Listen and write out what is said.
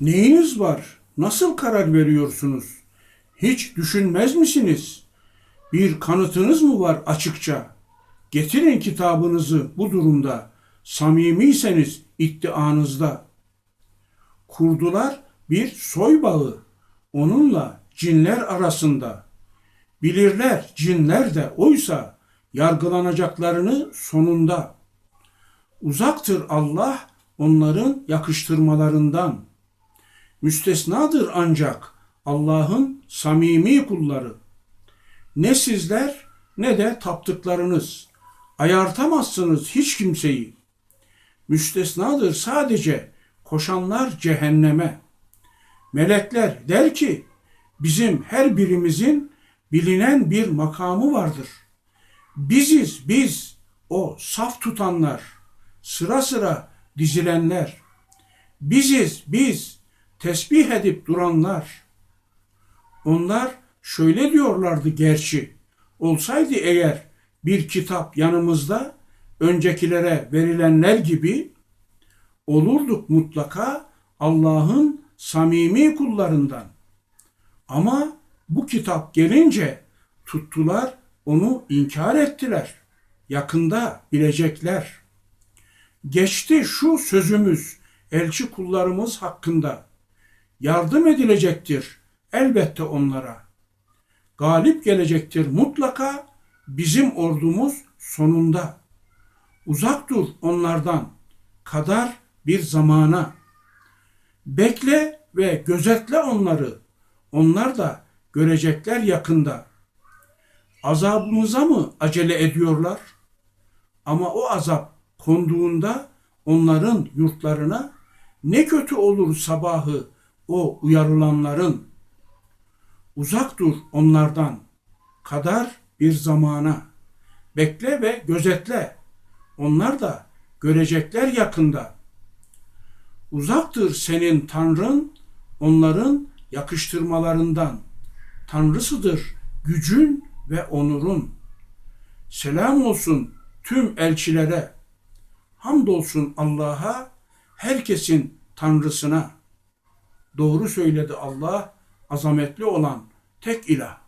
Neyiniz var? Nasıl karar veriyorsunuz? Hiç düşünmez misiniz? Bir kanıtınız mı var açıkça? Getirin kitabınızı bu durumda. Samimiyseniz iddianızda. Kurdular bir soy bağı. Onunla cinler arasında. Bilirler cinler de oysa yargılanacaklarını sonunda. Uzaktır Allah onların yakıştırmalarından. Müstesnadır ancak Allah'ın samimi kulları. Ne sizler ne de taptıklarınız. Ayartamazsınız hiç kimseyi. Müstesnadır sadece koşanlar cehenneme. Melekler der ki bizim her birimizin bilinen bir makamı vardır. Biziz biz o saf tutanlar, sıra sıra dizilenler. Biziz biz tesbih edip duranlar. Onlar şöyle diyorlardı gerçi. Olsaydı eğer bir kitap yanımızda öncekilere verilenler gibi olurduk mutlaka Allah'ın samimi kullarından. Ama bu kitap gelince tuttular onu inkar ettiler. Yakında bilecekler. Geçti şu sözümüz elçi kullarımız hakkında. Yardım edilecektir elbette onlara. Galip gelecektir mutlaka bizim ordumuz sonunda. Uzak dur onlardan kadar bir zamana. Bekle ve gözetle onları. Onlar da görecekler yakında. Azabımıza mı acele ediyorlar? Ama o azap konduğunda onların yurtlarına ne kötü olur sabahı o uyarılanların. Uzak dur onlardan kadar bir zamana. Bekle ve gözetle. Onlar da görecekler yakında. Uzaktır senin Tanrın onların yakıştırmalarından. Tanrısıdır gücün ve onurun. Selam olsun tüm elçilere. Hamdolsun Allah'a, herkesin Tanrısına. Doğru söyledi Allah, azametli olan tek ilah.